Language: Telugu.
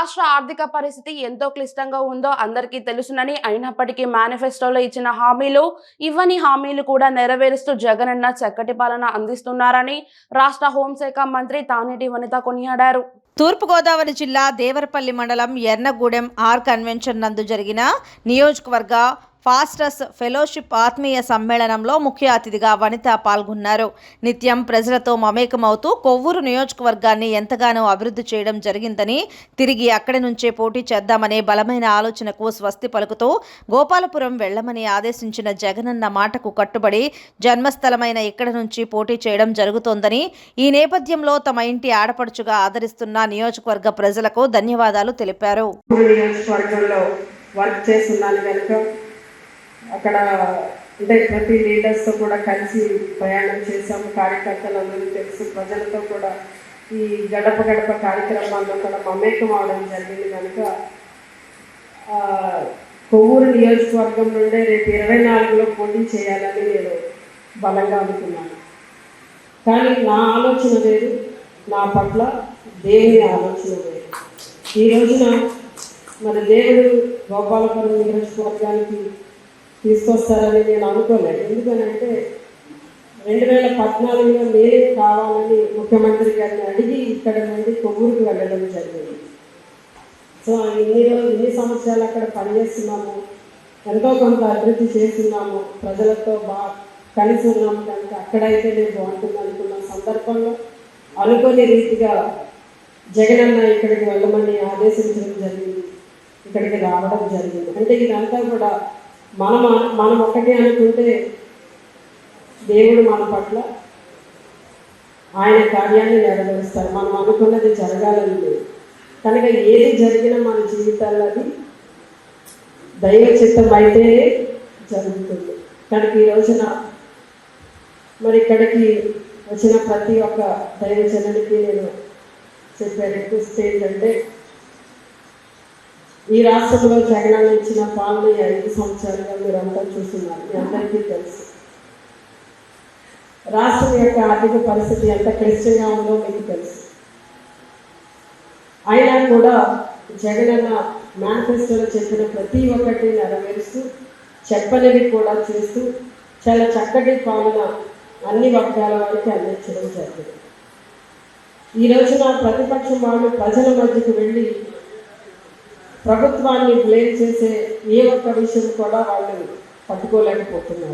రాష్ట్ర ఆర్థిక పరిస్థితి ఎంతో క్లిష్టంగా ఉందో అందరికీ తెలుసునని అయినప్పటికీ మేనిఫెస్టోలో ఇచ్చిన హామీలు ఇవ్వని హామీలు కూడా నెరవేరుస్తూ జగనన్న చక్కటి పాలన అందిస్తున్నారని రాష్ట్ర హోంశాఖ మంత్రి తానేటి వనిత కొనియాడారు. తూర్పుగోదావరి జిల్లా దేవరపల్లి మండలం ఎర్నగూడెం ఆర్ కన్వెన్షన్ నందు జరిగిన నియోజకవర్గ ఫాస్టస్ ఫెలోషిప్ ఆత్మీయ సమ్మేళనంలో ముఖ్య అతిథిగా వనిత పాల్గొన్నారు. నిత్యం ప్రజలతో మమేకమవుతూ కొవ్వూరు నియోజకవర్గాన్ని ఎంతగానో అభివృద్ధి చేయడం జరిగిందని తిరిగి అక్కడి నుంచే పోటీ చేద్దామనే బలమైన ఆలోచనకు స్వస్తి పలుకుతూ గోపాలపురం వెళ్ళమని ఆదేశించిన జగనన్న మాటకు కట్టుబడి జన్మస్థలమైన ఇక్కడ నుంచి పోటీ చేయడం జరుగుతోందని ఈ నేపథ్యంలో తమ ఇంటి ఆడపడుచుగా ఆదరిస్తున్న నియోజకవర్గ ప్రజలకు ధన్యవాదాలు తెలిపారు. వర్క్ చేస్తున్నాను కనుక అక్కడ అంటే ప్రతి లీడర్స్తో కూడా కలిసి ప్రయాణం చేశాము. కార్యకర్తలందరూ తెలుసు. ప్రజలతో కూడా ఈ గడప గడప కార్యక్రమాల్లో కూడా మమేకం అవడం జరిగింది కనుక కొవ్వూరు నియోజకవర్గం నుండే రేపు ఇరవై నాలుగులో పోటీ చేయాలని నేను బలంగా అనుకున్నాను. కానీ నా ఆలోచన వేరు నా పట్ల దేవుని ఆలోచన వేరు. ఈ రోజున మన దేవుడు గోపాలపురం నియోజకవర్గానికి తీసుకొస్తారని నేను అనుకోలేదు. ఎందుకనంటే రెండు వేల పద్నాలుగులో మేలే కావాలని ముఖ్యమంత్రి గారిని అడిగి ఇక్కడ నుండి కొవ్వూరుకు వెళ్ళడం జరిగింది. సో ఇన్ని రోజులు ఇన్ని సంవత్సరాలు అక్కడ పనిచేస్తున్నాము. ఎంతో కొంత అభివృద్ధి చేస్తున్నాము. ప్రజలతో బాగా కలిసి ఉన్నాము కనుక అక్కడైతేనే బాగుంటుంది అనుకున్న సందర్భంలో అనుకోని రీతిగా జగనన్న ఇక్కడికి వెళ్ళమని ఆదేశించడం జరిగింది. ఇక్కడికి రావడం జరిగింది. అంటే ఇదంతా కూడా మనం మనం ఒకటే అనుకుంటే దేవుడు మన పట్ల ఆయన కార్యాన్ని నెరవేరుస్తారు. మనం అనుకున్నది జరగాలని లేదు. కనుక ఏది జరిగినా మన జీవితాల్లో అది దైవ చిత్తం అయితేనే జరుగుతుంది. కనుక ఈ రోజున మరి ఇక్కడికి వచ్చిన ప్రతి ఒక్క దైవజనుడికి నేను చెప్పే రిక్వెస్ట్ ఏంటంటే ఈ రాష్ట్రంలో జగనన్న ఇచ్చిన పాలన ఐదు సంవత్సరాలుగా మీరంతా చూస్తున్నారు. మీ అందరికీ తెలుసు. రాష్ట్రం యొక్క ఆర్థిక పరిస్థితి ఎంత క్లిష్టంగా ఉందో మీకు తెలుసు. అయినా కూడా జగనన్న మేనిఫెస్టోలో చెప్పిన ప్రతి ఒక్కటి నెరవేరుస్తూ చెప్పనివి కూడా చేస్తూ చాలా చక్కటి పాలన అన్ని వర్గాల వారికి అందించడం జరిగింది. ఈ రోజున ప్రతిపక్షం వాళ్ళు ప్రజల మధ్యకు వెళ్ళి ప్రభుత్వాన్ని బ్లేమ్ చేసే ఏ ఒక్క విషయం కూడా వాళ్ళు పట్టుకోలేకపోతున్నారు.